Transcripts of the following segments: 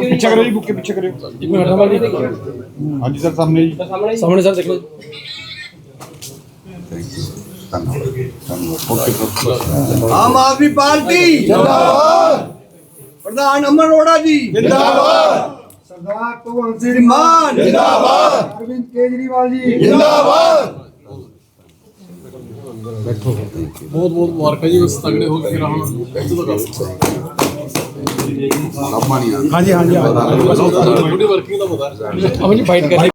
ਪਿੱਛੇ ਕਰੋ ਜੀ ਬੁੱਕੇ ਪਿੱਛੇ ਕਰਿਓ ਇੱਕ ਮਿੰਟ ਹਟਾ ਜੀ ਹਾਂਜੀ ਸਰ ਸਾਹਮਣੇ ਜੀ ਸਾਹਮਣੇ ਸਰ ਦੇਖੋ ਆਮ ਆਦਮੀ ਪਾਰਟੀ ਜਿੰਦਾਬਾਦ ਪ੍ਰਧਾਨ ਅਮਰ ਅਰੋੜਾ ਜੀ ਜਿੰਦਾਬਾਦ ਸਰਦਾਰ ਭਗਵੰਤ ਸਿੰਘ ਮਾਨ ਜਿੰਦਾਬਾਦ ਜਿੰਦਾਬਾਦ ਬਹੁਤ ਬਹੁਤ ਮੁਬਾਰਕਾਂ ਜੀ ਬਸ ਤਗੜੇ ਹੋ ਕੇ ਰਹੋ ਇੱਥੋਂ ਤੱਕ ਹਾਂਜੀ ਹਾਂਜੀ ਤੁਹਾਡੀ ਵਰਕਿੰਗ ਦਾ ਪਤਾ। ਅਮਨ ਜੀ ਫਾਈਟ ਕਰ।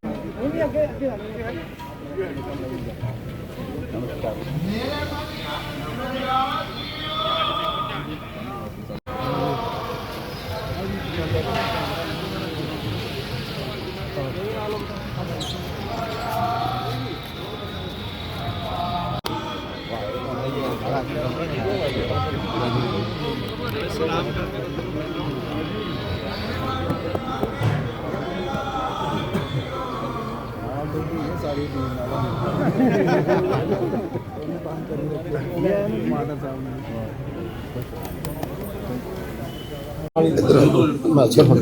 మాట్లాడతాను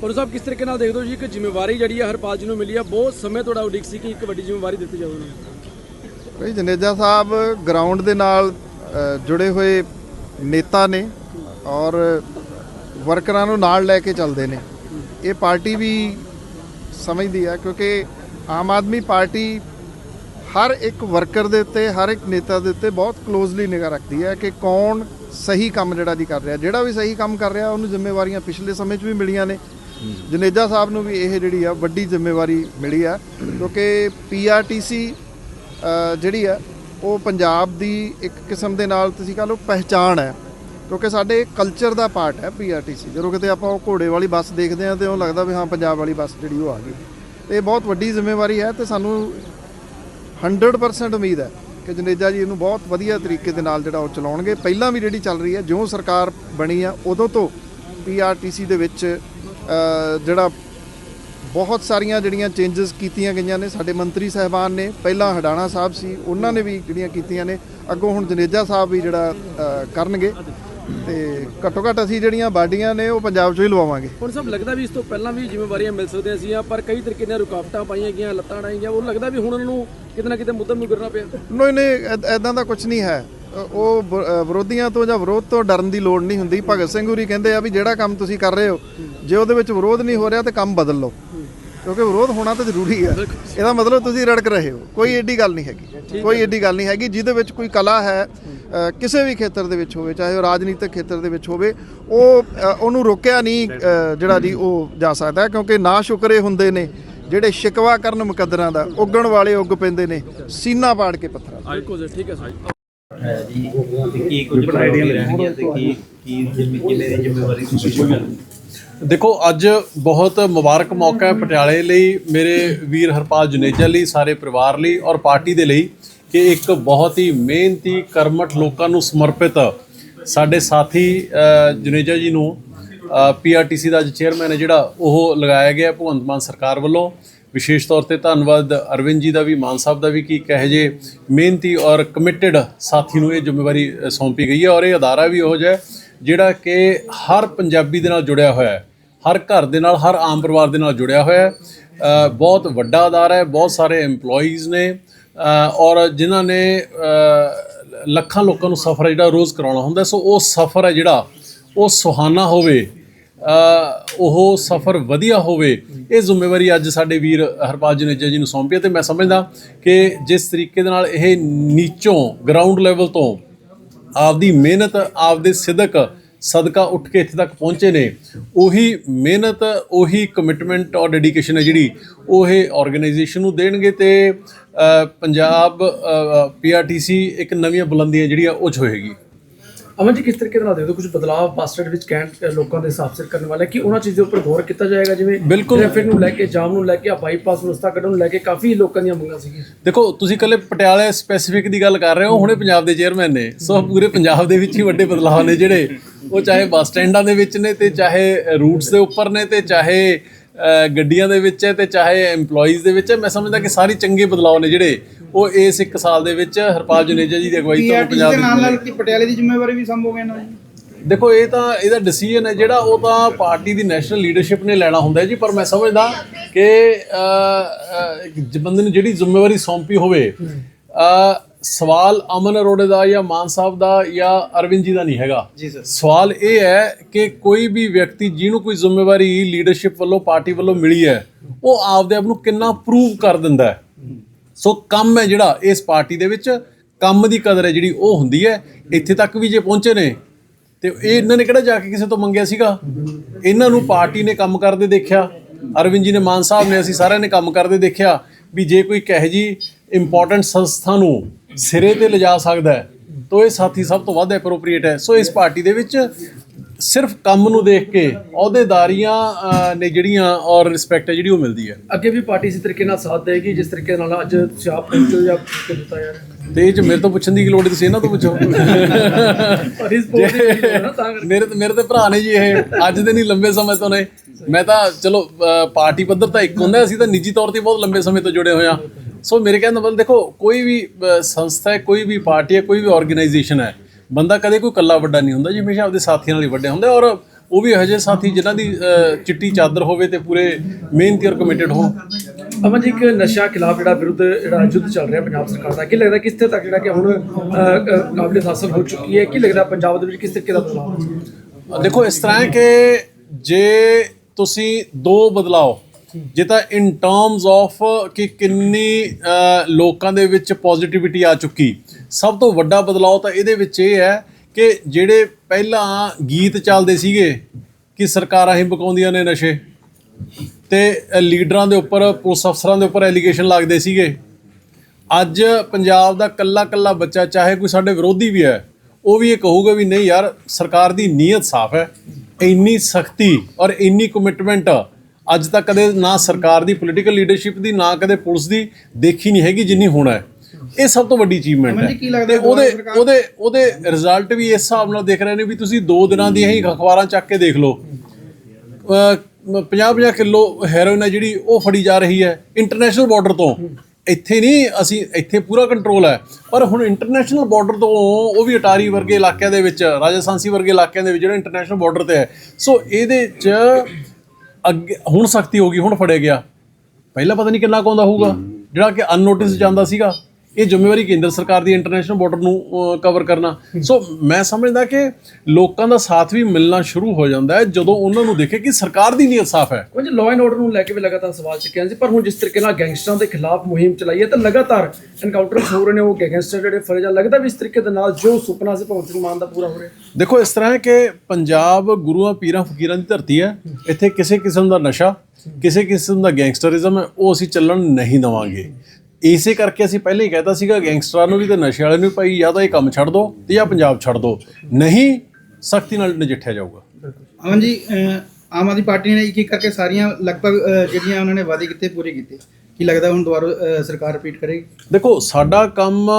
ਪਰ ਸਾਹਿਬ, ਕਿਸ ਤਰੀਕੇ ਨਾਲ ਦੇਖਦੇ ਹੋ ਜੀ ਇੱਕ ਜ਼ਿੰਮੇਵਾਰੀ ਜਿਹੜੀ ਹੈ ਹਰਪਾਲ ਜੀ ਨੂੰ ਮਿਲੀ ਹੈ ਬਹੁਤ ਸਮੇਂ ਤੁਹਾਡਾ ਉਡੀਕ ਸੀ ਕਿ ਇੱਕ ਵੱਡੀ ਜ਼ਿੰਮੇਵਾਰੀ ਦਿੱਤੀ ਜਾਵੇ ਉਹਨਾਂ ਭਾਈ ਜਨੇਜਾ ਸਾਹਿਬ ਗਰਾਊਂਡ ਦੇ ਨਾਲ ਜੁੜੇ ਹੋਏ ਨੇਤਾ ਨੇ ਔਰ ਵਰਕਰਾਂ ਨੂੰ ਨਾਲ ਲੈ ਕੇ ਚੱਲਦੇ ਨੇ। ਇਹ ਪਾਰਟੀ ਵੀ ਸਮਝਦੀ ਆ ਕਿਉਂਕਿ ਆਮ ਆਦਮੀ ਪਾਰਟੀ ਹਰ ਇੱਕ ਵਰਕਰ ਦੇ ਉੱਤੇ, ਹਰ ਇੱਕ ਨੇਤਾ ਦੇ ਉੱਤੇ ਬਹੁਤ ਕਲੋਜ਼ਲੀ ਨਿਗਾਹ ਰੱਖਦੀ ਹੈ ਕਿ ਕੌਣ ਸਹੀ ਕੰਮ ਜਿਹੜਾ ਜੀ ਕਰ ਰਿਹਾ। ਜਿਹੜਾ ਵੀ ਸਹੀ ਕੰਮ ਕਰ ਰਿਹਾ, ਉਹਨੂੰ ਜ਼ਿੰਮੇਵਾਰੀਆਂ ਪਿਛਲੇ ਸਮੇਂ 'ਚ ਵੀ ਮਿਲੀਆਂ ਨੇ। ਜਨੇਜਾ ਸਾਹਿਬ ਨੂੰ ਵੀ ਇਹ ਜਿਹੜੀ ਆ ਵੱਡੀ ਜ਼ਿੰਮੇਵਾਰੀ ਮਿਲੀ ਆ ਕਿਉਂਕਿ ਪੀਆਰਟੀਸੀ ਅ, ਜਿਹੜੀ ਹੈ ਉਹ ਪੰਜਾਬ ਦੀ ਇੱਕ ਕਿਸਮ ਦੇ ਨਾਲ ਤੁਸੀਂ ਕਹ ਲਓ ਪਹਿਚਾਣ ਹੈ ਕਿਉਂਕਿ ਸਾਡੇ ਕਲਚਰ ਦਾ ਪਾਰਟ ਹੈ ਪੀਆਰਟੀਸੀ ਜਦੋਂ ਕਿਤੇ ਆਪਾਂ ਉਹ ਘੋੜੇ ਵਾਲੀ ਬੱਸ ਦੇਖਦੇ ਹਾਂ ਤੇ ਉਹ ਲੱਗਦਾ ਵੀ ਹਾਂ ਪੰਜਾਬ ਵਾਲੀ ਬੱਸ ਜਿਹੜੀ ਉਹ ਆ ਗਈ। ਇਹ ਬਹੁਤ ਵੱਡੀ ਜ਼ਿੰਮੇਵਾਰੀ ਹੈ ਤੇ ਸਾਨੂੰ 100% ਉਮੀਦ ਹੈ ਕਿ ਜਨੇਜਾ ਜੀ ਇਹਨੂੰ ਬਹੁਤ ਵਧੀਆ ਤਰੀਕੇ ਦੇ ਨਾਲ ਜਿਹੜਾ ਉਹ ਚਲਾਉਣਗੇ। ਪਹਿਲਾਂ ਵੀ ਜਿਹੜੀ ਚੱਲ ਰਹੀ ਹੈ ਜਿਉਂ ਸਰਕਾਰ ਬਣੀ ਆ ਉਦੋਂ ਤੋਂ ਪੀਆਰਟੀਸੀ ਦੇ ਵਿੱਚ ਜਿਹੜਾ ਬਹੁਤ ਸਾਰੀਆਂ ਜਿਹੜੀਆਂ ਚੇਂਜਸ ਕੀਤੀਆਂ ਗਈਆਂ ਨੇ ਸਾਡੇ ਮੰਤਰੀ ਸਾਹਿਬਾਨ ਨੇ ਪਹਿਲਾਂ ਹਡਾਣਾ ਸਾਹਿਬ ਸੀ ਉਹਨਾਂ ਨੇ ਵੀ ਜਿਹੜੀਆਂ ਕੀਤੀਆਂ ਨੇ ਅੱਗੋਂ ਹੁਣ ਜਨੇਜਾ ਸਾਹਿਬ ਵੀ ਜਿਹੜਾ ਕਰਨਗੇ। ਤੇ ਘੱਟੋ ਘੱਟ ਅਸੀਂ ਜਿਹੜੀਆਂ ਬਾਡੀਆਂ ਨੇ ਉਹ ਪੰਜਾਬ 'ਚੋਂ ਹੀ ਲਵਾਵਾਂਗੇ। ਹੁਣ ਸਭ ਲੱਗਦਾ ਵੀ ਇਸ ਤੋਂ ਪਹਿਲਾਂ ਵੀ ਜ਼ਿੰਮੇਵਾਰੀਆਂ ਮਿਲ ਸਕਦੀਆਂ ਸੀ ਪਰ ਕਈ ਤਰੀਕੇ ਦੀਆਂ ਰੁਕਾਵਟਾਂ ਪਾਈਆਂ ਗਈਆਂ ਲੱਤਾਂ ਗਈਆਂ ਉਹ ਲੱਗਦਾ ਵੀ ਹੁਣ ਉਹਨਾਂ ਨੂੰ ਕਿਤੇ ਨਾ ਕਿਤੇ ਮੁੱਦਮ ਨੂੰ ਗਿਰਨਾ ਪਿਆ। ਨਹੀਂ ਨਹੀਂ ਐਦਾਂ ਦਾ ਕੁਝ ਨਹੀਂ ਹੈ। ਉਹ ਵਿਰੋਧੀਆਂ ਤੋਂ ਜਾਂ ਵਿਰੋਧ ਤੋਂ ਡਰਨ ਦੀ ਲੋੜ ਨਹੀਂ ਹੁੰਦੀ। ਭਗਤ ਸਿੰਘ ਹੋਰੀ ਕਹਿੰਦੇ ਆ ਵੀ ਜਿਹੜਾ ਕੰਮ ਤੁਸੀਂ ਕਰ ਰਹੇ ਹੋ ਜੇ ਉਹਦੇ ਵਿੱਚ ਵਿਰੋਧ ਨਹੀਂ ਹੋ ਰਿਹਾ ਤੇ ਕੰਮ ਬਦਲ ਲਓ। ਕਿਉਂਕਿ ਵਿਰੋਧ ਹੋਣਾ ਤਾਂ ਜ਼ਰੂਰੀ ਹੈ। ਇਹਦਾ ਮਤਲਬ ਤੁਸੀਂ ਰੜਕ ਰਹੇ ਹੋ। ਕੋਈ ਏਡੀ ਗੱਲ ਨਹੀਂ ਹੈਗੀ। ਕੋਈ ਏਡੀ ਗੱਲ ਨਹੀਂ ਹੈਗੀ ਜਿਹਦੇ ਵਿੱਚ ਕੋਈ ਕਲਾ ਹੈ ਕਿਸੇ ਵੀ ਖੇਤਰ ਦੇ ਵਿੱਚ ਹੋਵੇ ਚਾਹੇ ਉਹ ਰਾਜਨੀਤਿਕ ਖੇਤਰ ਦੇ ਵਿੱਚ ਹੋਵੇ ਉਹ ਉਹਨੂੰ ਰੋਕਿਆ ਨਹੀਂ ਜਿਹੜਾ ਜੀ ਉਹ ਜਾ ਸਕਦਾ ਕਿਉਂਕਿ ਨਾ ਸ਼ੁਕਰੇ ਹੁੰਦੇ ਨੇ ਜਿਹੜੇ ਸ਼ਿਕਵਾ ਕਰਨ ਮੁਕੱਦਰਾਂ ਦਾ ਉੱਗਣ ਵਾਲੇ ਉੱਗ ਪੈਂਦੇ ਨੇ ਸੀਨਾ ਪਾੜ ਕੇ ਪੱਥਰਾਂ। ਬਿਲਕੁਲ ਠੀਕ ਹੈ ਸਰ। ਹੈ ਜੀ ਕੀ ਕੁਝ ਪ੍ਰਾਇੋਰਟੀ ਰਹਿਣਗੀਆਂ ਤੇ ਕੀ ਕੀ ਜ਼ਿੰਮੇ ਕਿੰਨੇ ਦੀ ਜ਼ਿੰਮੇਵਾਰੀ ਤੁਸੀਂ ਦੇਖੋ, ਅੱਜ ਬਹੁਤ ਮੁਬਾਰਕ ਮੌਕਾ ਹੈ ਪਟਿਆਲੇ ਲਈ, ਮੇਰੇ ਵੀਰ ਹਰਪਾਲ ਜੁਨੇਜਾ ਲਈ, ਸਾਰੇ ਪਰਿਵਾਰ ਲਈ ਔਰ ਪਾਰਟੀ ਦੇ ਲਈ ਕਿ ਇੱਕ ਬਹੁਤ ਹੀ ਮਿਹਨਤੀ, ਕਰਮਠ ਲੋਕਾਂ ਨੂੰ ਸਮਰਪਿਤ ਸਾਡੇ ਸਾਥੀ ਜੁਨੇਜਾ ਜੀ ਨੂੰ ਪੀਆਰਟੀਸੀ ਦਾ ਅੱਜ ਚੇਅਰਮੈਨ ਹੈ ਜਿਹੜਾ, ਉਹ ਲਗਾਇਆ ਗਿਆ ਭਗਵੰਤ ਮਾਨ ਸਰਕਾਰ ਵੱਲੋਂ। ਵਿਸ਼ੇਸ਼ ਤੌਰ ਤੇ ਧੰਨਵਾਦ ਅਰਵਿੰਦ ਜੀ ਦਾ ਵੀ, ਮਾਨ ਸਾਹਿਬ ਦਾ ਵੀ ਕਿ ਕਹੇ ਜੇ ਮਿਹਨਤੀ ਔਰ ਕਮਿਟਿਡ ਸਾਥੀ ਨੂੰ ਇਹ ਜ਼ਿੰਮੇਵਾਰੀ ਸੌਂਪੀ ਗਈ ਹੈ ਔਰ ਇਹ ਅਦਾਰਾ ਵੀ ਉਹੋ ਜਿਹਾ ਜਿਹੜਾ ਕਿ ਹਰ ਪੰਜਾਬੀ ਦੇ ਨਾਲ ਜੁੜਿਆ ਹੋਇਆ ਹੈ। ਹਰ ਘਰ ਦੇ ਨਾਲ, ਹਰ ਆਮ ਪਰਿਵਾਰ ਦੇ ਨਾਲ ਜੁੜਿਆ ਹੋਇਆ ਹੈ। ਬਹੁਤ ਵੱਡਾ ਅਦਾਰਾ ਹੈ, ਬਹੁਤ ਸਾਰੇ EMPLOYEES ਨੇ ਔਰ ਜਿਨ੍ਹਾਂ ਨੇ ਲੱਖਾਂ ਲੋਕਾਂ ਨੂੰ ਸਫ਼ਰ ਜਿਹੜਾ ਰੋਜ਼ ਕਰਾਉਣਾ ਹੁੰਦਾ ਸੋ ਉਹ ਸਫ਼ਰ ਹੈ ਜਿਹੜਾ ਉਹ ਸੁਹਾਨਾ ਹੋਵੇ ਉਹ ਸਫ਼ਰ ਵਧੀਆ ਹੋਵੇ। ਇਹ ਜ਼ਿੰਮੇਵਾਰੀ ਅੱਜ ਸਾਡੇ ਵੀਰ ਹਰਪਾਲ ਜਨੇਜਾ ਜੀ ਨੂੰ ਸੌਂਪੀ ਹੈ ਤੇ ਮੈਂ ਸਮਝਦਾ ਕਿ ਜਿਸ ਤਰੀਕੇ ਦੇ ਨਾਲ ਇਹ ਨੀਚੋਂ ਗਰਾਊਂਡ ਲੈਵਲ ਤੋਂ ਆਪਦੀ ਮਿਹਨਤ, ਆਪਦੇ ਸਿਦਕ ਸਦਕਾ ਉੱਠ ਕੇ ਇੱਥੇ ਤੱਕ ਪਹੁੰਚੇ ਨੇ। ਉਹੀ ਮਿਹਨਤ ਉਹੀ ਕਮਿਟਮੈਂਟ ਔਰ ਡੈਡੀਕੇਸ਼ਨ ਹੈ ਜਿਹੜੀ ਉਹ ਇਹ ਆਰਗੇਨਾਈਜੇਸ਼ਨ ਨੂੰ ਦੇਣਗੇ ਤੇ ਅ, ਪੰਜਾਬ ਪੀਆਰਟੀਸੀ ਇੱਕ ਨਵੀਆਂ ਬੁਲੰਦੀਆਂ ਜਿਹੜੀਆਂ ਉਹ ਛੋਏਗੀ ਅਮਨ ਜੀ ਕਿਸ ਤਰੀਕੇ ਨਾਲ ਦੇਖਦੇ ਹੋ? ਕੁਝ ਬਦਲਾਅ ਸਟੈਂਡ ਵਿੱਚ ਕੈਂਟ ਲੋਕਾਂ ਦੇ ਹਿਸਾਬ ਸਿਰ ਕਰਨ ਵਾਲੇ ਕਿ ਉਹਨਾਂ ਚੀਜ਼ਾਂ ਉੱਪਰ ਗੌਰ ਕੀਤਾ ਜਾਏਗਾ? ਜਿਵੇਂ ਬਿਲਕੁਲ। ਟ੍ਰੈਫਿਕ ਨੂੰ ਲੈ ਕੇ ਜਾਮ ਨੂੰ ਲੈ ਕੇ ਆ ਬਾਈਪਾਸ ਨੂੰ ਰਸਤਾ ਕੱਢਣ ਨੂੰ ਲੈ ਕੇ ਕਾਫੀ ਲੋਕਾਂ ਦੀਆਂ ਮੰਗਾਂ ਸੀਗੀਆਂ। ਦੇਖੋ ਤੁਸੀਂ ਕੱਲੇ ਪਟਿਆਲੇ ਸਪੈਸੀਫਿਕ ਦੀ ਗੱਲ ਕਰ ਰਹੇ ਹੋ ਹੁਣੇ ਪੰਜਾਬ ਦੇ ਚੇਅਰਮੈਨ ਨੇ। ਸੋ ਪੂਰੇ ਪੰਜਾਬ ਦੇ ਵਿੱਚ ਹੀ ਵੱਡੇ ਬਦਲਾਅ ਨੇ ਜਿਹੜੇ। ਉਹ ਚਾਹੇ ਬੱਸ ਸਟੈਂਡਾਂ ਦੇ ਵਿੱਚ ਨੇ ਤੇ ਚਾਹੇ ਰੂਟਸ ਦੇ ਉੱਪਰ ਨੇ ਤੇ ਚਾਹੇ ਗੱਡੀਆਂ ਦੇ ਵਿੱਚ ਹੈ ਤੇ ਚਾਹੇ EMPLOYEES ਦੇ ਵਿੱਚ ਹੈ। ਮੈਂ ਸਮਝਦਾ ਕਿ ਸਾਰੇ ਚੰਗੇ ਬਦਲਾਅ ਨੇ ਜਿਹੜੇ। ਉਹ ਇਸ ਇੱਕ ਸਾਲ ਦੇ ਵਿੱਚ ਹਰਪਾਲ ਜੁਨੇਜਾ ਜੀ ਦੀ ਅਗਵਾਈ ਤੋਂ ਪੰਜਾਬ ਦੇ ਨਾਲ ਨਾਲ ਕਿ ਪਟਿਆਲੇ ਦੀ ਜ਼ਿੰਮੇਵਾਰੀ ਵੀ ਸੰਭੋਗੇ ਨਾ ਜੀ। ਦੇਖੋ ਇਹ ਤਾਂ ਇਹਦਾ ਡਿਸੀਜਨ ਹੈ ਜਿਹੜਾ ਉਹ ਤਾਂ ਪਾਰਟੀ ਦੀ ਨੈਸ਼ਨਲ ਲੀਡਰਸ਼ਿਪ ਨੇ ਲੈਣਾ ਹੁੰਦਾ ਜੀ ਪਰ ਮੈਂ ਸਮਝਦਾ ਕਿ ਬੰਦੇ ਨੂੰ ਜਿਹੜੀ ਜ਼ਿੰਮੇਵਾਰੀ ਸੌਂਪੀ ਹੋਵੇ ਸਵਾਲ ਅਮਨ ਅਰੋੜੇ ਦਾ ਜਾਂ ਮਾਨ ਸਾਹਿਬ ਦਾ ਜਾਂ ਅਰਵਿੰਦ ਜੀ ਦਾ ਨਹੀਂ ਹੈਗਾ। ਸਵਾਲ ਇਹ ਹੈ ਕਿ ਕੋਈ ਵੀ ਵਿਅਕਤੀ ਜਿਹਨੂੰ ਕੋਈ ਜ਼ਿੰਮੇਵਾਰੀ ਲੀਡਰਸ਼ਿਪ ਵੱਲੋਂ ਪਾਰਟੀ ਵੱਲੋਂ ਮਿਲੀ ਹੈ ਉਹ ਆਪਦੇ ਆਪ ਨੂੰ ਕਿੰਨਾ ਪ੍ਰੂਵ ਕਰ ਦਿੰਦਾ ਹੈ? ਸੋ ਕੰਮ ਹੈ ਜਿਹੜਾ ਇਸ ਪਾਰਟੀ ਦੇ ਵਿੱਚ, ਕੰਮ ਦੀ ਕਦਰ ਹੈ ਜਿਹੜੀ ਉਹ ਹੁੰਦੀ ਹੈ। ਇੱਥੇ ਤੱਕ ਵੀ ਜੇ ਪਹੁੰਚੇ ਨੇ, ਤੇ ਇਹ ਇਹਨਾਂ ਨੇ ਕਿਹੜਾ ਜਾ ਕੇ ਕਿਸੇ ਤੋਂ ਮੰਗਿਆ ਸੀਗਾ? ਇਹਨਾਂ ਨੂੰ ਪਾਰਟੀ ਨੇ ਕੰਮ ਕਰਦੇ ਦੇਖਿਆ। ਅਰਵਿੰਦ ਜੀ ਨੇ, ਮਾਨ ਸਾਹਿਬ ਨੇ, ਅਸੀਂ ਸਾਰਿਆਂ ਨੇ ਕੰਮ ਕਰਦੇ ਦੇਖਿਆ ਵੀ ਜੇ ਕੋਈ ਕਹੇ ਜੀ ਇੰਪੋਰਟੈਂਟ ਸੰਸਥਾ ਨੂੰ ਸਿਰੇ ਤੇ ਲਿਜਾ ਸਕਦਾ ਹੈ ਤਾਂ ਇਹ ਸਾਥੀ ਸਭ ਤੋਂ ਵੱਧ ਐਪਰੋਪ੍ਰੀਏਟ ਹੈ। ਸੋ ਇਸ ਪਾਰਟੀ ਦੇ ਵਿੱਚ ਸਿਰਫ ਕੰਮ ਨੂੰ ਦੇਖ ਕੇ ਅਹੁਦੇਦਾਰੀਆਂ ਅਹ, ਨੇ ਜਿਹੜੀਆਂ ਔਰ ਰਿਸਪੈਕਟ ਹੈ ਜਿਹੜੀ ਉਹ ਮਿਲਦੀ ਹੈ। ਅੱਗੇ ਵੀ ਪਾਰਟੀ ਇਸੇ ਤਰੀਕੇ ਨਾਲ ਸਾਥ ਦੇਗੀ ਜਿਸ ਤਰੀਕੇ ਨਾਲ ਅੱਜ ਤੁਸੀਂ ਆਪ ਪਹੁੰਚੋ ਜਾਂ ਦਿੱਤਾ ਯਾਰ ਤੇ ਇਹ ਚ ਮੇਰੇ ਤੋਂ ਪੁੱਛਣ ਦੀ ਕੀ ਲੋੜ ਤੁਸੀਂ ਇਹਨਾਂ ਤੋਂ ਪੁੱਛੋ। ਮੇਰੇ ਤੇ ਮੇਰੇ ਤੇ ਭਰਾ ਨੇ ਜੀ ਇਹ। ਅੱਜ ਦੇ ਨਹੀਂ ਲੰਬੇ ਸਮੇਂ ਤੋਂ ਨੇ। ਮੈਂ ਤਾਂ ਚਲੋ ਪਾਰਟੀ ਪੱਧਰ ਤਾਂ ਇੱਕ ਹੁੰਦਾ ਅਸੀਂ ਤਾਂ ਨਿੱਜੀ ਤੌਰ ਤੇ ਬਹੁਤ ਲੰਬੇ ਸਮੇਂ ਤੋਂ ਜੁੜੇ ਹੋਏ ਆ ਸੋ ਮੇਰੇ ਕਹਿਣ ਦਾ ਮਤਲਬ ਦੇਖੋ ਕੋਈ ਵੀ ਸੰਸਥਾ ਹੈ ਕੋਈ ਵੀ ਪਾਰਟੀ ਹੈ ਕੋਈ ਵੀ ਆਰਗੇਨਾਈਜੇਸ਼ਨ ਹੈ ਬੰਦਾ ਕਦੇ ਕੋਈ ਇਕੱਲਾ ਵੱਡਾ ਨਹੀਂ ਹੁੰਦਾ ਜੀ ਹਮੇਸ਼ਾ ਆਪਦੇ ਸਾਥੀਆਂ ਨਾਲ ਹੀ ਵੱਡੇ ਹੁੰਦੇ ਔਰ ਉਹ ਵੀ ਇਹੋ ਜਿਹੇ ਸਾਥੀ ਜਿਨ੍ਹਾਂ ਦੀ ਚਿੱਟੀ ਚਾਦਰ ਹੋਵੇ ਤੇ ਪੂਰੇ ਮਿਹਨਤੀ ਔਰ ਕਮਿਟਡ ਹੋਣ। ਅਮਨ ਜੀ ਇੱਕ ਨਸ਼ਾ ਖਿਲਾਫ ਜਿਹੜਾ ਵਿਰੁੱਧ ਜਿਹੜਾ ਯੁੱਧ ਚੱਲ ਰਿਹਾ ਪੰਜਾਬ ਸਰਕਾਰ ਦਾ ਕੀ ਲੱਗਦਾ ਕਿਸ ਤੱਕ ਜਿਹੜਾ ਕਿ ਹੁਣ ਕਾਬਲੇ ਹਾਸਲ ਹੋ ਚੁੱਕੀ ਹੈ? ਕੀ ਲੱਗਦਾ ਪੰਜਾਬ ਦੇ ਵਿੱਚ ਕਿਸ ਤਰੀਕੇ ਦਾ ਬਦਲਾਅ? ਦੇਖੋ ਇਸ ਤਰ੍ਹਾਂ ਹੈ ਕਿ ਜੇ ਤੁਸੀਂ ਦੋ ਬਦਲਾਓ ਜੇ। ਤਾਂ ਇਨ ਟਰਮਸ ਆਫ ਕਿ ਕਿੰਨੀ ਲੋਕਾਂ ਦੇ ਵਿੱਚ ਪੋਜ਼ਿਟਿਵਿਟੀ ਆ ਚੁੱਕੀ। ਸਭ ਤੋਂ ਵੱਡਾ ਬਦਲਾਅ ਤਾਂ ਇਹਦੇ ਵਿੱਚ ਇਹ ਹੈ ਕਿ ਜਿਹੜੇ ਪਹਿਲਾਂ ਗੀਤ ਚੱਲਦੇ ਸੀਗੇ, ਕਿ ਸਰਕਾਰਾਂ ਹੀ ਬਕਾਉਂਦੀਆਂ ਨੇ ਨਸ਼ੇ। ਤੇ ਲੀਡਰਾਂ ਦੇ ਉੱਪਰ, ਪੁਲਿਸ ਅਫਸਰਾਂ ਦੇ ਉੱਪਰ ਐਲੀਗੇਸ਼ਨ ਲੱਗਦੇ ਸੀਗੇ। ਅੱਜ ਪੰਜਾਬ ਦਾ ਕੱਲਾ ਕੱਲਾ ਬੱਚਾ, ਚਾਹੇ ਕੋਈ ਸਾਡੇ ਵਿਰੋਧੀ ਵੀ ਹੈ, ਉਹ ਵੀ ਇਹ ਕਹੂਗਾ ਵੀ ਨਹੀਂ ਯਾਰ, ਸਰਕਾਰ ਦੀ ਨੀਅਤ ਸਾਫ਼ ਹੈ। ਇੰਨੀ ਸਖਤੀ ਔਰ ਇੰਨੀ ਕਮਿਟਮੈਂਟ ਅੱਜ ਤੱਕ ਕਦੇ ਨਾ ਸਰਕਾਰ ਦੀ ਪੋਲੀਟੀਕਲ ਲੀਡਰਸ਼ਿਪ ਦੀ ਨਾ ਕਦੇ ਪੁਲਿਸ ਦੀ ਦੇਖੀ ਨਹੀਂ ਹੈਗੀ ਜਿੰਨੀ ਹੁਣ ਹੈ। ਇਹ ਸਭ ਤੋਂ ਵੱਡੀ ਅਚੀਵਮੈਂਟ ਹੈ। ਤੇ ਉਹਦੇ ਉਹਦੇ ਉਹਦੇ ਰਿਜ਼ਲਟ ਵੀ ਇਸ ਹਿਸਾਬ ਨਾਲ ਦੇਖ ਰਹੇ ਨੇ ਵੀ ਤੁਸੀਂ ਦੋ ਦਿਨਾਂ ਦੀਆਂ ਹੀ ਅਖਬਾਰਾਂ ਚੱਕ ਕੇ ਦੇਖ ਲਓ। 50-50 ਕਿਲੋ ਹੈਰੋਇਨ ਹੈ ਜਿਹੜੀ ਉਹ ਫੜੀ ਜਾ ਰਹੀ ਹੈ ਇੰਟਰਨੈਸ਼ਨਲ ਬਾਰਡਰ ਤੋਂ। ਇੱਥੇ ਨਹੀਂ ਅਸੀਂ ਇੱਥੇ ਪੂਰਾ ਕੰਟਰੋਲ ਹੈ। ਪਰ ਹੁਣ ਇੰਟਰਨੈਸ਼ਨਲ ਬਾਰਡਰ ਤੋਂ ਉਹ ਵੀ ਅਟਾਰੀ ਵਰਗੇ ਇਲਾਕਿਆਂ ਦੇ ਵਿੱਚ ਰਾਜਸਥਾਨੀ ਵਰਗੇ ਇਲਾਕਿਆਂ ਦੇ ਵਿੱਚ ਜਿਹੜਾ ਇੰਟਰਨੈਸ਼ਨਲ ਬਾਰਡਰ ਤੇ ਹੈ। ਸੋ ਇਹਦੇ 'ਚ ਅੱਗੇ ਹੁਣ ਸਖਤੀ ਹੋ ਗਈ ਹੁਣ ਫੜਿਆ ਗਿਆ। ਪਹਿਲਾਂ ਪਤਾ ਨਹੀਂ ਕਿੰਨਾ ਕੁ ਆਉਂਦਾ ਹੋਊਗਾ ਜਿਹੜਾ ਕਿ ਅਨਨੋਟਿਸ ਜਾਂਦਾ ਸੀਗਾ। ਇਹ ਜ਼ਿੰਮੇਵਾਰੀ ਕੇਂਦਰ ਸਰਕਾਰ ਦੀ ਇੰਟਰਨੈਸ਼ਨਲ ਬਾਰਡਰ ਨੂੰ ਕਵਰ ਕਰਨਾ। ਸੋ ਮੈਂ ਸਮਝਦਾ ਕਿ ਲੋਕਾਂ ਦਾ ਸਾਥ ਵੀ ਮਿਲਣਾ ਸ਼ੁਰੂ ਹੋ ਜਾਂਦਾ ਹੈ ਜਦੋਂ ਉਹਨਾਂ ਨੂੰ ਦੇਖੇ ਕਿ ਸਰਕਾਰ ਦੀ ਨੀਅਤ ਸਾਫ਼ ਹੈ। ਕੁਝ ਲਾਅ ਐਂਡ ਆਰਡਰ ਨੂੰ ਲੈ ਕੇ ਵੀ ਲਗਾਤਾਰ ਸਵਾਲ ਚੁੱਕਿਆ ਸੀ ਪਰ ਹੁਣ ਜਿਸ ਤਰੀਕੇ ਨਾਲ ਗੈਂਗਸਟਰਾਂ ਦੇ ਖਿਲਾਫ ਮੁਹਿੰਮ ਚਲਾਈ ਹੈ ਤਾਂ ਲਗਾਤਾਰ ਐਨਕਾਊਂਟਰਸ ਹੋ ਰਹੇ ਨੇ ਉਹ ਗੈਂਗਸਟਰ ਜਿਹੜੇ ਫੜੇ ਜਾ ਲੱਗਦਾ ਵੀ ਇਸ ਤਰੀਕੇ ਦੇ ਨਾਲ ਜੋ ਸੁਪਨਾ ਸੀ ਭਗਵੰਤ ਸਿੰਘ ਮਾਨ ਦਾ ਪੂਰਾ ਹੋ ਰਿਹਾ। ਦੇਖੋ ਇਸ ਤਰ੍ਹਾਂ ਹੈ ਕਿ ਪੰਜਾਬ ਗੁਰੂਆਂ ਪੀਰਾਂ ਫਕੀਰਾਂ ਦੀ ਧਰਤੀ ਹੈ ਇੱਥੇ ਕਿਸੇ ਕਿਸਮ ਦਾ ਨਸ਼ਾ ਕਿਸੇ ਕਿਸਮ ਦਾ ਗੈਂਗਸਟਰਿਜ਼ਮ ਹੈ ਉਹ ਅਸੀਂ ਚੱਲਣ ਨਹੀਂ ਦਵਾਂਗੇ। ਇਸੇ ਕਰਕੇ ਅਸੀਂ ਪਹਿਲਾਂ ਹੀ ਕਹਿਤਾ ਸੀਗਾ ਗੈਂਗਸਟਰਾਂ ਨੂੰ ਵੀ ਤੇ ਨਸ਼ੇ ਵਾਲੇ ਨੂੰ ਵੀ ਭਾਈ ਜਾਂ ਤਾਂ ਇਹ ਕੰਮ ਛੱਡ ਦਿਓ ਤੇ ਜਾਂ ਪੰਜਾਬ ਛੱਡ ਦਿਓ ਨਹੀਂ ਸਖਤੀ ਨਾਲ ਨਜਿੱਠਿਆ ਜਾਊਗਾ। ਅਮਨ ਜੀ ਆਮ ਆਦਮੀ ਪਾਰਟੀ ਨੇ ਇੱਕ ਇੱਕ ਕਰਕੇ ਸਾਰੀਆਂ ਲਗਭਗ ਜਿਹੜੀਆਂ ਉਹਨਾਂ ਨੇ ਵਾਅਦੇ ਕੀਤੇ ਪੂਰੇ ਕੀਤੇ। ਕੀ ਲੱਗਦਾ ਹੁਣ ਦੁਬਾਰਾ ਸਰਕਾਰ ਰਿਪੀਟ ਕਰੇਗੀ? ਦੇਖੋ ਸਾਡਾ ਕੰਮ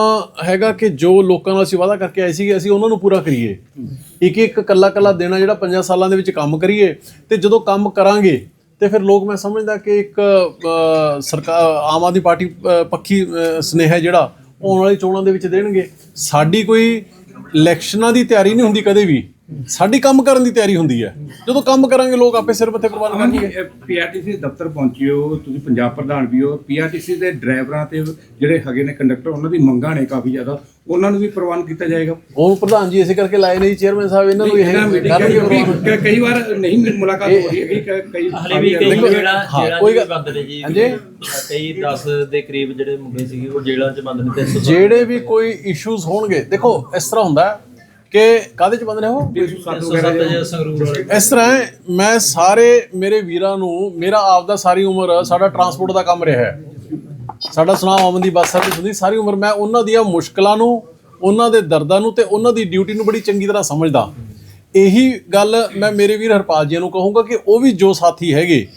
ਹੈਗਾ ਕਿ ਜੋ ਲੋਕਾਂ ਨਾਲ ਅਸੀਂ ਵਾਅਦਾ ਕਰਕੇ ਆਏ ਸੀਗੇ ਅਸੀਂ ਉਹਨਾਂ ਨੂੰ ਪੂਰਾ ਕਰੀਏ। ਇੱਕ ਇੱਕ ਕੱਲਾ ਕੱਲਾ ਦੇਣਾ ਜਿਹੜਾ ਪੰਜਾਂ ਸਾਲਾਂ ਦੇ ਵਿੱਚ ਕੰਮ ਕਰੀਏ ਤੇ ਜਦੋਂ ਕੰਮ ਕਰਾਂਗੇ ਤੇ ਫਿਰ ਲੋਕ ਮੈਂ ਸਮਝਦਾ ਕਿ ਇੱਕ ਸਰਕਾਰ ਆਮ ਆਦਮੀ ਪਾਰਟੀ ਪੱਖੀ ਅ, ਸਨੇਹ ਜਿਹੜਾ ਉਹ ਆਉਣ ਵਾਲੀ ਚੋਣਾਂ ਦੇ ਵਿੱਚ ਦੇਣਗੇ। ਸਾਡੀ ਕੋਈ ਇਲੈਕਸ਼ਨਾਂ ਦੀ ਤਿਆਰੀ ਨਹੀਂ ਹੁੰਦੀ ਕਦੇ ਵੀ। ਸਾਡੀ ਕੰਮ ਕਰਨ ਦੀ ਤਿਆਰੀ ਹੁੰਦੀ ਹੈ। ਜਦੋਂ ਕੰਮ ਕਰਾਂਗੇ ਲੋਕ ਆਪੇ ਸਿਰ ਮੱਥੇ ਕੁਰਬਾਨ ਕਰਨਗੇ। ਪੀਆਰਟੀਸੀ ਦਫ਼ਤਰ ਪਹੁੰਚੇ ਹੋ ਤੁਸੀਂ ਪੰਜਾਬ ਪ੍ਰਧਾਨ ਵੀ ਹੋ। ਪੀਆਰਟੀਸੀ ਦੇ ਡਰਾਈਵਰਾਂ ਤੇ ਜਿਹੜੇ ਹੈਗੇ ਨੇ ਕੰਡਕਟਰ ਉਹਨਾਂ ਦੀ ਮੰਗਾਂ ਨੇ ਕਾਫੀ ਜ਼ਿਆਦਾ। ਉਹਨਾਂ ਨੂੰ ਵੀ ਪ੍ਰਵਾਨ ਕੀਤਾ ਜਾਏਗਾ। ਉਹ ਪ੍ਰਧਾਨ ਜੀ ਇਸੇ ਕਰਕੇ ਲਾਏ ਨੇ ਜੀ ਚੇਅਰਮੈਨ ਸਾਹਿਬ ਇਹਨਾਂ ਨੂੰ ਇਹ। ਕਈ- ਕਈ ਵਾਰ ਨਹੀਂ ਮੁਲਾਕਾਤ ਹੋ ਰਹੀ ਹੈ ਕਈ ਕਈ ਹਲੇ ਵੀ ਜਿਹੜਾ ਕੋਈ ਬੰਦ ਨੇ ਜੀ। ਹਾਂਜੀ। ਕਈ 10 ਦੇ ਕਰੀਬ ਜਿਹੜੇ ਮੁੰਡੇ ਸੀਗੇ ਉਹ ਜੇਲ੍ਹਾਂ 'ਚ ਬੰਦ ਨੇ ਤੇ 100 ਜਿਹੜੇ ਵੀ ਕੋਈ ਇਸ਼ੂਜ਼ ਹੋਣਗੇ ਦੇਖੋ ਇਸ ਤਰ੍ਹਾਂ ਹੁੰਦਾ ਹੈ ਕਿ ਕਾਦੇ ਚ ਬੰਦ ਨੇ ਉਹ? 107 ਜੇ ਸੰਗਰੂਰ ਵਾਲੇ ਇਸ ਤਰ੍ਹਾਂ ਹੈ, ਮੈਂ ਸਾਰੇ ਮੇਰੇ ਵੀਰਾਂ ਨੂੰ ਮੇਰਾ ਆਪ ਦਾ ਸਾਰੀ ਉਮਰ ਸਾਡਾ ਟਰਾਂਸਪੋਰਟ ਦਾ ਕੰਮ ਰਿਹਾ ਹੈ। ਸਾਡਾ ਸੁਨਾਮ ਅਮਨ ਦੀ ਬੱਸ ਸਰਵਿਸ ਹੁੰਦੀ ਸਾਰੀ ਉਮਰ ਮੈਂ ਉਹਨਾਂ ਦੀਆਂ ਮੁਸ਼ਕਲਾਂ ਨੂੰ ਉਹਨਾਂ ਦੇ ਦਰਦਾਂ ਨੂੰ ਤੇ ਉਹਨਾਂ ਦੀ ਡਿਊਟੀ ਨੂੰ ਬੜੀ ਚੰਗੀ ਤਰ੍ਹਾਂ ਸਮਝਦਾ। ਇਹੀ ਗੱਲ ਮੈਂ ਮੇਰੇ ਵੀਰ ਹਰਪਾਲ ਜੀ ਨੂੰ ਕਹੂੰਗਾ ਕਿ ਉਹ ਵੀ ਜੋ ਸਾਥੀ ਹੈਗੇ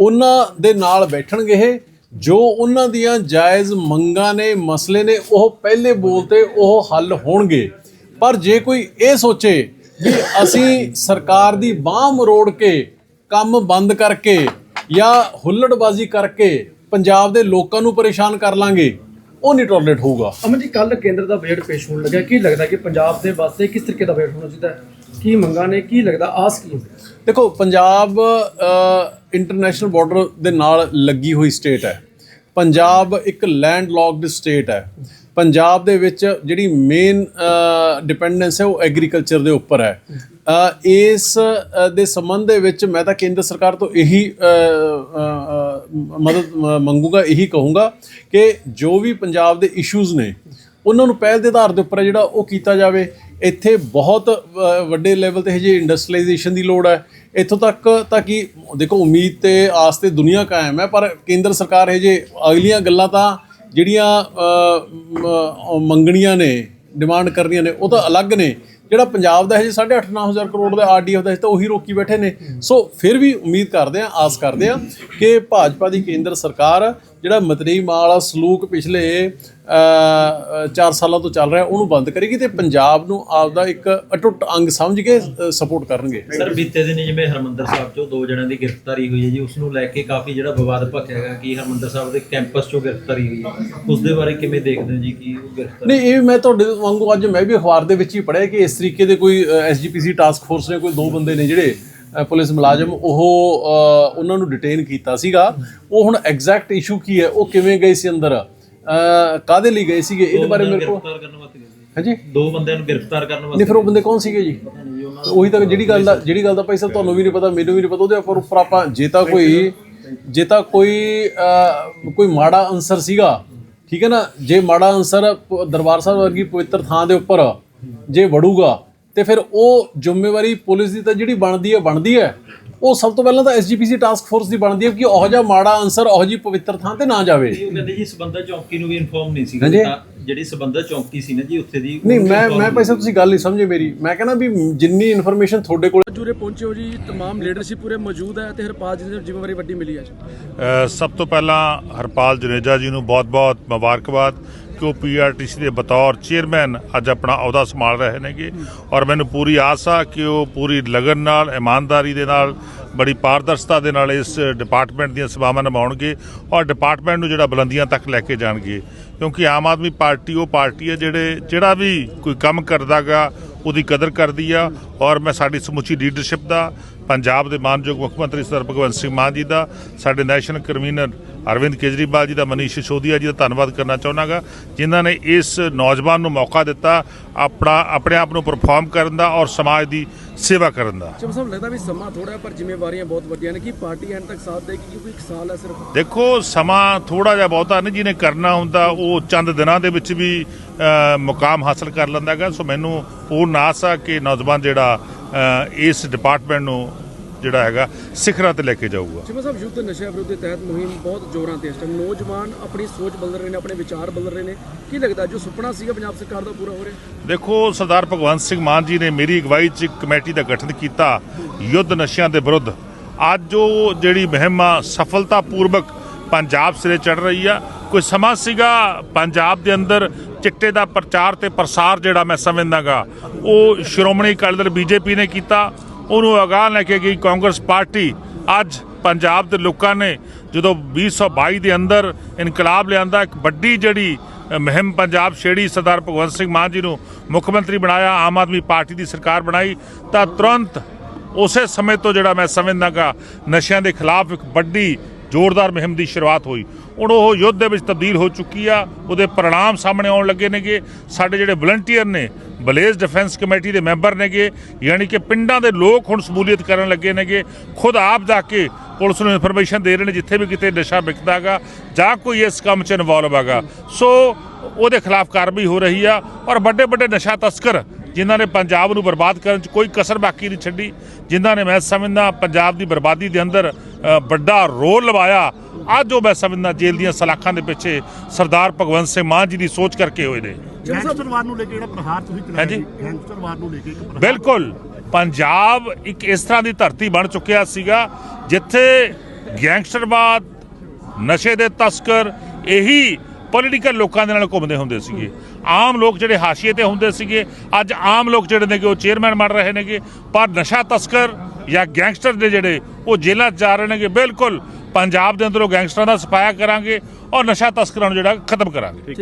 ਉਹਨਾਂ ਦੇ ਨਾਲ ਬੈਠਣਗੇ ਇਹ। ਜੋ ਉਹਨਾਂ ਦੀਆਂ ਜਾਇਜ਼ ਮੰਗਾਂ ਨੇ ਮਸਲੇ ਨੇ ਉਹ ਪਹਿਲੇ ਬੋਲ ਤੇ ਉਹ ਹੱਲ ਹੋਣਗੇ। ਪਰ ਜੇ ਕੋਈ ਇਹ ਸੋਚੇ ਵੀ ਅਸੀਂ ਸਰਕਾਰ ਦੀ ਬਾਹ ਮਰੋੜ ਕੇ ਕੰਮ ਬੰਦ ਕਰਕੇ ਜਾਂ ਹੁੱਲੜਬਾਜ਼ੀ ਕਰਕੇ ਪੰਜਾਬ ਦੇ ਲੋਕਾਂ ਨੂੰ ਪਰੇਸ਼ਾਨ ਕਰ ਲਾਂਗੇ ਉਹ ਨਹੀਂ ਟੋਲਰੇਟ ਹੋਊਗਾ। ਅਮਨ ਜੀ ਕੱਲ ਕੇਂਦਰ ਦਾ ਬਜਟ ਪੇਸ਼ ਹੋਣ ਲੱਗਾ ਕੀ ਲੱਗਦਾ ਕਿ ਪੰਜਾਬ ਦੇ ਵਾਸਤੇ ਕਿਸ ਤਰੀਕੇ ਦਾ ਬਜਟ ਹੋਣਾ ਚਾਹੀਦਾ ਕੀ ਮੰਗਾਂ ਨੇ ਕੀ ਲੱਗਦਾ? ਆਸ ਕੀ ਦੇਖੋ ਪੰਜਾਬ ਇੰਟਰਨੈਸ਼ਨਲ ਬਾਰਡਰ ਦੇ ਨਾਲ ਲੱਗੀ ਹੋਈ ਸਟੇਟ ਹੈ। ਪੰਜਾਬ ਇੱਕ ਲੈਂਡ ਲੌਕਡ ਸਟੇਟ ਹੈ। ਪੰਜਾਬ ਦੇ ਵਿੱਚ ਜਿਹੜੀ ਮੇਨ ਡਿਪੈਂਡੈਂਸ ਹੈ ਉਹ ਐਗਰੀਕਲਚਰ ਦੇ ਉੱਪਰ ਹੈ। ਇਸ ਦੇ ਸੰਬੰਧ ਦੇ ਵਿੱਚ ਮੈਂ ਤਾਂ ਕੇਂਦਰ ਸਰਕਾਰ ਤੋਂ ਇਹੀ ਮਦਦ ਮ- ਮੰਗੂਗਾ, ਇਹੀ ਕਹੂੰਗਾ ਕਿ ਜੋ ਵੀ ਪੰਜਾਬ ਦੇ ਇਸ਼ੂਜ਼ ਨੇ, ਉਹਨਾਂ ਨੂੰ ਪਹਿਲ ਦੇ ਆਧਾਰ ਦੇ ਉੱਪਰ ਹੈ ਜਿਹੜਾ ਉਹ ਕੀਤਾ ਜਾਵੇ। ਇੱਥੇ ਬਹੁਤ ਵੱਡੇ ਲੈਵਲ ਤੇ ਹਜੇ ਇੰਡਸਟਰੀਲਾਈਜੇਸ਼ਨ ਦੀ ਲੋੜ ਹੈ। ਇੱਥੋਂ ਤੱਕ ਤਾਂ ਕਿ ਦੇਖੋ, ਉਮੀਦ ਤੇ ਆਸ ਤੇ ਦੁਨੀਆ ਕਾਇਮ ਹੈ, ਪਰ ਕੇਂਦਰ ਸਰਕਾਰ ਹਜੇ ਅਗਲੀਆਂ ਗੱਲਾਂ ਤਾਂ ਜਿਹੜੀਆਂ ਮੰਗਣੀਆਂ ਨੇ ਡਿਮਾਂਡ ਕਰਨੀਆਂ ਨੇ, ਉਹ ਤਾਂ ਅਲੱਗ ਨੇ। ਜਿਹੜਾ ਪੰਜਾਬ ਦਾ ਹੈ ਹਜੇ 8.5 9000 ਕਰੋੜ ਦਾ ਆਰਡੀਐਫ ਦਾ ਸੀ ਤਾਂ ਉਹੀ ਰੋਕੀ ਬੈਠੇ ਨੇ। ਸੋ ਫਿਰ ਵੀ ਉਮੀਦ ਕਰਦੇ ਆ ਆਸ ਕਰਦੇ ਆ ਕਿ ਭਾਜਪਾ ਦੀ ਕੇਂਦਰ ਸਰਕਾਰ, ਜਿਹੜਾ ਮਤਰੀ ਮਾਲ ਸਲੂਕ ਪਿਛਲੇ 4 ਸਾਲਾਂ ਤੋਂ ਚੱਲ ਰਿਹਾ ਉਹਨੂੰ ਬੰਦ ਕਰੇਗੀ ਤੇ ਪੰਜਾਬ ਨੂੰ ਆਪਦਾ ਇੱਕ ਅਟੁੱਟ ਅੰਗ ਸਮਝ ਕੇ ਸਪੋਰਟ ਕਰਨਗੇ। ਸਰ ਬੀਤੇ ਦਿਨ ਜਿਵੇਂ ਹਰਮੰਦਰ ਸਾਹਿਬ ਚੋਂ ਦੋ ਜਣਿਆਂ ਦੀ ਗ੍ਰਿਫਤਾਰੀ ਹੋਈ ਹੈ ਜੀ ਉਸ ਨੂੰ ਲੈ ਕੇ ਕਾਫੀ ਜਿਹੜਾ ਵਿਵਾਦ ਭਖਿਆ ਹੈਗਾ ਕਿ ਹਰਮੰਦਰ ਸਾਹਿਬ ਦੇ ਕੈਂਪਸ ਚੋਂ ਗ੍ਰਿਫਤਾਰੀ ਹੋਈ ਹੈ। ਉਸ ਦੇ ਬਾਰੇ ਕਿਵੇਂ ਦੇਖਦੇ ਹੋ ਜੀ ਕਿ ਉਹ ਗ੍ਰਿਫਤਾਰੀ ਨਹੀਂ ਇਹ ਮੈਂ ਤੁਹਾਡੇ ਵਾਂਗੂ ਅੱਜ ਮੈਂ ਵੀ ਅਖਬਾਰ ਦੇ ਵਿੱਚ ਹੀ ਪੜ੍ਹਿਆ ਕਿ ਇਸ ਤਰੀਕੇ ਦੇ ਕੋਈ ਐਸਜੀਪੀਸੀ ਟਾਸਕ ਫੋਰਸ ਨੇ ਕੋਈ ਦੋ ਬੰਦੇ ਨੇ ਜਿਹੜੇ ਪੁਲਿਸ ਮੁਲਾਜ਼ਮ ਉਹ ਉਹਨਾਂ ਨੂੰ ਡਿਟੇਨ ਕੀਤਾ ਸੀਗਾ। ਉਹ ਹੁਣ ਐਗਜ਼ੈਕਟ ਇਸ਼ੂ ਕੀ ਹੈ ਉਹ ਕਿਵੇਂ ਗਏ ਸੀ ਅੰਦਰ? ਅ, ਕਾਹਦੇ ਲਈ ਗਏ ਸੀਗੇ? ਇਹਦੇ ਬਾਰੇ ਮੇਰੇ ਕੋਲ ਗ੍ਰਿਫਤਾਰ ਕਰਨ ਵਾਸਤੇ ਗਏ ਸੀ। ਹਾਂਜੀ? ਦੋ ਬੰਦਿਆਂ ਨੂੰ ਗ੍ਰਿਫਤਾਰ ਕਰਨ ਵਾਸਤੇ ਨਹੀਂ ਫਿਰ ਉਹ ਬੰਦੇ ਕੌਣ ਸੀਗੇ ਜੀ? ਉਹੀ ਤਾਂ ਜਿਹੜੀ ਗੱਲ ਦਾ ਜਿਹੜੀ ਗੱਲ ਦਾ ਭਾਈ ਸਾਹਿਬ ਤੁਹਾਨੂੰ ਵੀ ਨਹੀਂ ਪਤਾ ਮੈਨੂੰ ਵੀ ਨਹੀਂ ਪਤਾ ਉਹਦੇ ਉੱਪਰ ਉੱਪਰ ਆਪਾਂ ਜੇ ਤਾਂ ਕੋਈ ਜੇ ਤਾਂ ਕੋਈ ਕੋਈ ਮਾੜਾ ਅਨਸਰ ਸੀਗਾ ਠੀਕ ਹੈ ਨਾ? ਜੇ ਮਾੜਾ ਅਨਸਰ ਦਰਬਾਰ ਸਾਹਿਬ ਵਰਗੀ ਪਵਿੱਤਰ ਥਾਂ ਦੇ ਉੱਪਰ ਜੇ ਵੜੂਗਾ ਤੇ ਫਿਰ ਉਹ ਜ਼ਿੰਮੇਵਾਰੀ ਪੁਲਿਸ ਦੀ ਤਾਂ ਜਿਹੜੀ ਬਣਦੀ ਹੈ ਬਣਦੀ ਹੈ। ਉਹ ਸਭ ਤੋਂ ਪਹਿਲਾਂ ਤਾਂ ਐਸਜੀਪੀਸੀ ਟਾਸਕ ਫੋਰਸ ਦੀ ਬਣਦੀ ਹੈ ਕਿ ਉਹ ਜਿਹਾ ਮਾੜਾ ਆਨਸਰ ਉਹ ਜੀ ਪਵਿੱਤਰ ਥਾਂ ਤੇ ਨਾ ਜਾਵੇ। ਉਹ ਕਹਿੰਦੇ ਜੀ ਸਬੰਧਤ ਚੌਂਕੀ ਨੂੰ ਵੀ ਇਨਫੋਰਮ ਨਹੀਂ ਸੀ ਕੀਤਾ। ਜਿਹੜੀ ਸਬੰਧਤ ਚੌਂਕੀ ਸੀ ਨਾ ਜੀ ਉੱਥੇ ਦੀ ਨਹੀਂ ਮੈਂ ਮੈਂ ਭਾਈ ਤੁਸੀਂ ਗੱਲ ਨਹੀਂ ਸਮਝੇ ਮੇਰੀ। ਮੈਂ ਕਹਿੰਦਾ ਵੀ ਜਿੰਨੀ ਇਨਫੋਰਮੇਸ਼ਨ ਤੁਹਾਡੇ ਕੋਲ ਅੱਜ ਪਹੁੰਚੇ ਹੋ ਜੀ ਤਮਾਮ ਲੀਡਰਸ਼ਿਪ ਪੂਰੇ ਮੌਜੂਦ ਹੈ ਤੇ ਹਰਪਾਲ ਜੀ ਦੀ ਜ਼ਿੰਮੇਵਾਰੀ ਵੱਡੀ ਮਿਲੀ ਹੈ ਅੱਜ ਸਭ ਤੋਂ ਪਹਿਲਾਂ ਹਰਪਾਲ ਜੁਨੇਜਾ ਜੀ ਨੂੰ ਬਹੁਤ-ਬਹੁਤ ਮੁਬਾਰਕਬਾਦ। ਉਹ ਪੀਆਰਟੀਸੀ ਦੇ ਬਤੌਰ ਚੇਅਰਮੈਨ ਅੱਜ ਆਪਣਾ ਅਹੁਦਾ ਸੰਭਾਲ ਰਹੇ ਨੇਗੇ। ਔਰ ਮੈਨੂੰ ਪੂਰੀ ਆਸ ਆ ਕਿ ਉਹ ਪੂਰੀ ਲਗਨ ਨਾਲ, ਇਮਾਨਦਾਰੀ ਦੇ ਨਾਲ, ਬੜੀ ਪਾਰਦਰਸ਼ਤਾ ਦੇ ਨਾਲ ਇਸ ਡਿਪਾਰਟਮੈਂਟ ਦੀਆਂ ਸੇਵਾਵਾਂ ਨਿਭਾਉਣਗੇ ਔਰ ਡਿਪਾਰਟਮੈਂਟ ਨੂੰ ਜਿਹੜਾ ਬੁਲੰਦੀਆਂ ਤੱਕ ਲੈ ਕੇ ਜਾਣਗੇ। ਕਿਉਂਕਿ ਆਮ ਆਦਮੀ ਪਾਰਟੀ ਉਹ ਪਾਰਟੀ ਹੈ ਜਿਹੜੇ ਜਿਹੜਾ ਵੀ ਕੋਈ ਕੰਮ ਕਰਦਾਗਾ ਉਹਦੀ ਕਦਰ ਕਰਦੀ ਆ। ਔਰ ਮੈਂ ਸਾਡੀ ਸਮੁੱਚੀ ਲੀਡਰਸ਼ਿਪ ਦਾ ਪੰਜਾਬ ਦੇ ਮਾਨਯੋਗ ਮੁੱਖ ਮੰਤਰੀ ਸਰ ਭਗਵੰਤ ਸਿੰਘ ਮਾਨ ਜੀ ਦਾ ਸਾਡੇ ਨੈਸ਼ਨਲ ਕਨਵੀਨਰ ਅਰਵਿੰਦ ਕੇਜਰੀਵਾਲ ਜੀ ਦਾ ਮਨੀਸ਼ ਸਿਸੋਦੀਆ ਜੀ ਦਾ ਧੰਨਵਾਦ ਕਰਨਾ ਚਾਹੁੰਦਾਗਾ ਜਿਨ੍ਹਾਂ ਨੇ ਇਸ ਨੌਜਵਾਨ ਨੂੰ ਮੌਕਾ ਦਿੱਤਾ ਆਪਣਾ ਆਪਣੇ ਆਪ ਨੂੰ ਪਰਫਾਰਮ ਕਰਨ ਦਾ ਔਰ ਸਮਾਜ ਦੀ ਸੇਵਾ ਕਰਨ ਦਾ। ਚਮ ਸਾਹਿਬ ਲੱਗਦਾ ਵੀ ਸਮਾਂ ਥੋੜਾ ਪਰ ਜ਼ਿੰਮੇਵਾਰੀਆਂ ਬਹੁਤ ਵੱਡੀਆਂ ਨੇ। ਕਿ ਪਾਰਟੀ ਐਂਡ ਤੱਕ ਸਾਥ ਦੇਗੀ ਕਿਉਂਕਿ ਇੱਕ ਸਾਲ ਹੈ ਸਿਰਫ। ਦੇਖੋ ਸਮਾਂ ਥੋੜਾ ਜਿਹਾ ਬਹੁਤਾ ਨਹੀਂ ਜਿਹਨੇ ਕਰਨਾ ਹੁੰਦਾ ਉਹ ਚੰਦ ਦਿਨਾਂ ਦੇ ਵਿੱਚ ਵੀ ਮੁਕਾਮ ਹਾਸਲ ਕਰ ਲੈਂਦਾ ਹੈਗਾ। ਸੋ ਮੈਨੂੰ ਪੂਰਨ ਆਸ ਆ ਕਿ ਨੌਜਵਾਨ ਜਿਹੜਾ ਇਸ ਡਿਪਾਰਟਮੈਂਟ ਨੂੰ ਜਿਹੜਾ ਹੈਗਾ ਸਿਖਰਾਂ ਤੇ ਲੈ ਕੇ ਜਾਊਗਾ। ਜਿਵੇਂ ਸਾਹਿਬ ਯੁੱਧ ਨਸ਼ਾ ਵਿਰੋਧੀ ਤਹਿਤ ਮੁਹਿੰਮ ਬਹੁਤ ਜ਼ੋਰਾਂ ਤੇ ਇਸ ਟਾਈਮ ਨੌਜਵਾਨ ਆਪਣੀ ਸੋਚ ਬਦਲ ਰਹੇ ਨੇ ਆਪਣੇ ਵਿਚਾਰ ਬਦਲ ਰਹੇ ਨੇ। ਕੀ ਲੱਗਦਾ ਜੋ ਸੁਪਨਾ ਸੀਗਾ ਪੰਜਾਬ ਸਰਕਾਰ ਦਾ ਪੂਰਾ ਹੋ ਰਿਹਾ? ਦੇਖੋ ਸਰਦਾਰ ਭਗਵੰਤ ਸਿੰਘ ਮਾਨ ਜੀ ਨੇ ਮੇਰੀ ਅਗਵਾਈ 'ਚ ਇੱਕ ਕਮੇਟੀ ਦਾ ਗਠਨ ਕੀਤਾ ਯੁੱਧ ਨਸ਼ਿਆਂ ਦੇ ਵਿਰੁੱਧ। ਅੱਜ ਉਹ ਜਿਹੜੀ ਮੁਹਿੰਮ ਸਫਲਤਾਪੂਰਵਕ ਪੰਜਾਬ ਸਿਰੇ ਚੜ ਰਹੀ ਆ ਕੋਈ ਸਮਾਂ ਸੀਗਾ ਪੰਜਾਬ ਦੇ ਅੰਦਰ ਚਿੱਟੇ ਦਾ ਪ੍ਰਚਾਰ ਤੇ ਪ੍ਰਸਾਰ ਜਿਹੜਾ ਮੈਂ ਸਮਝਦਾਗਾ ਉਹ ਸ਼੍ਰੋਮਣੀ ਅਕਾਲੀ ਦਲ ਬੀਜੇਪੀ ਨੇ ਕੀਤਾ ਉਹਨੂੰ ਅਗਾਹ ਲੈ ਕੇ ਗਈ ਕਾਂਗਰਸ ਪਾਰਟੀ। ਅੱਜ ਪੰਜਾਬ ਦੇ ਲੋਕਾਂ ਨੇ ਜਦੋਂ 2022 ਦੇ ਅੰਦਰ ਇਨਕਲਾਬ ਲਿਆਂਦਾ ਇੱਕ ਵੱਡੀ ਜਿਹੜੀ ਅ, ਮੁਹਿੰਮ ਪੰਜਾਬ ਛੇੜੀ ਸਰਦਾਰ ਭਗਵੰਤ ਸਿੰਘ ਮਾਨ ਜੀ ਨੂੰ ਮੁੱਖ ਮੰਤਰੀ ਬਣਾਇਆ ਆਮ ਆਦਮੀ ਪਾਰਟੀ ਦੀ ਸਰਕਾਰ ਬਣਾਈ ਤਾਂ ਤੁਰੰਤ ਉਸੇ ਸਮੇਂ ਤੋਂ ਜਿਹੜਾ ਮੈਂ ਸਮਝਦਾਗਾ ਨਸ਼ਿਆਂ ਦੇ ਖਿਲਾਫ ਇੱਕ ਵੱਡੀ ਜ਼ੋਰਦਾਰ ਮੁਹਿੰਮ ਦੀ ਸ਼ੁਰੂਆਤ ਹੋਈ। ਹੁਣ ਉਹ ਯੁੱਧ ਦੇ ਵਿੱਚ ਤਬਦੀਲ ਹੋ ਚੁੱਕੀ ਆ, ਉਹਦੇ ਪ੍ਰਣਾਮ ਸਾਹਮਣੇ ਆਉਣ ਲੱਗੇ ਨੇਗੇ। ਸਾਡੇ ਜਿਹੜੇ ਵਲੰਟੀਅਰ ਨੇ, ਬਲੇਜ਼ ਡਿਫੈਂਸ ਕਮੇਟੀ ਦੇ ਮੈਂਬਰ ਨੇਗੇ, ਯਾਨੀ ਕਿ ਪਿੰਡਾਂ ਦੇ ਲੋਕ ਹੁਣ ਸਮੂਲੀਅਤ ਕਰਨ ਲੱਗੇ ਨੇਗੇ। ਖੁਦ ਆਪ ਜਾ ਕੇ ਪੁਲਿਸ ਨੂੰ ਇਨਫੋਰਮੇਸ਼ਨ ਦੇ ਰਹੇ ਨੇ, ਜਿੱਥੇ ਵੀ ਕਿਤੇ ਨਸ਼ਾ ਵਿਕਦਾਗਾ ਜਾਂ ਕੋਈ ਇਸ ਕੰਮ 'ਚ ਇਨਵੋਲਵ ਹੈਗਾ। ਸੋ, ਉਹਦੇ ਖਿਲਾਫ ਕਾਰਵਾਈ ਹੋ ਰਹੀ ਆ, ਔਰ ਵੱਡੇ ਵੱਡੇ ਨਸ਼ਾ ਤਸਕਰ, ਜਿਨ੍ਹਾਂ ਨੇ ਪੰਜਾਬ ਨੂੰ ਬਰਬਾਦ ਕਰਨ 'ਚ ਕੋਈ ਕਸਰ ਬਾਕੀ ਨਹੀਂ ਛੱਡੀ, ਜਿਨ੍ਹਾਂ ਨੇ, ਮੈਂ ਸਮਝਦਾ, ਪੰਜਾਬ ਦੀ ਬਰਬਾਦੀ ਦੇ ਅੰਦਰ ਵੱਡਾ ਰੋਲ ਨਿਭਾਇਆ ਅੱਜ ਉਹ ਮੈਂ ਸਮਝਦਾ ਜੇਲ੍ਹ ਦੀਆਂ ਸਲਾਖਾਂ ਦੇ ਪਿੱਛੇ ਸਰਦਾਰ ਭਗਵੰਤ ਸਿੰਘ ਮਾਨ ਜੀ ਦੀ ਸੋਚ ਕਰਕੇ ਹੋਏ ਨੇ। ਗੈਂਗਸਟਰਵਾਦ ਨੂੰ ਲੈ ਕੇ ਜਿਹੜਾ ਪ੍ਰਹਾਰ ਤੁਸੀਂ ਚਲਾਇਆ ਹਾਂਜੀ। ਜੀ, ਗੈਂਗਸਟਰਵਾਦ ਨੂੰ ਲੈ ਕੇ ਇੱਕ ਪ੍ਰਹਾਰ। ਬਿਲਕੁਲ। ਪੰਜਾਬ ਇੱਕ ਇਸ ਤਰ੍ਹਾਂ ਦੀ ਧਰਤੀ ਬਣ ਚੁੱਕਿਆ ਸੀਗਾ ਜਿੱਥੇ ਗੈਂਗਸਟਰਵਾਦ ਨਸ਼ੇ ਦੇ ਤਸਕਰ ਇਹੀ ਪੋਲੀਟੀਕਲ ਲੋਕਾਂ ਦੇ ਨਾਲ ਘੁੰਮਦੇ ਹੁੰਦੇ ਸੀਗੇ। ਆਮ ਲੋਕ ਜਿਹੜੇ ਹਾਸ਼ੀਏ ਤੇ ਹੁੰਦੇ ਸੀਗੇ, ਅੱਜ ਆਮ ਲੋਕ ਜਿਹੜੇ ਨੇਗੇ, ਉਹ ਚੇਅਰਮੈਨ ਬਣ ਰਹੇ ਨੇਗੇ। ਪਰ ਨਸ਼ਾ ਤਸਕਰ ਜਾਂ ਗੈਂਗਸਟਰ ਦੇ ਜਿਹੜੇ ਉਹ ਜੇਲ੍ਹਾਂ 'ਚ ਜਾ ਰਹੇ ਨੇਗੇ, ਬਿਲਕੁਲ ਪੰਜਾਬ ਦੇ ਅੰਦਰੋਂ ਗੈਂਗਸਟਰਾਂ ਦਾ ਸਫਾਇਆ ਕਰਾਂਗੇ ਔਰ ਨਸ਼ਾ ਤਸਕਰਾਂ ਨੂੰ ਜਿਹੜਾ ਖਤਮ ਕਰਾਂਗੇ।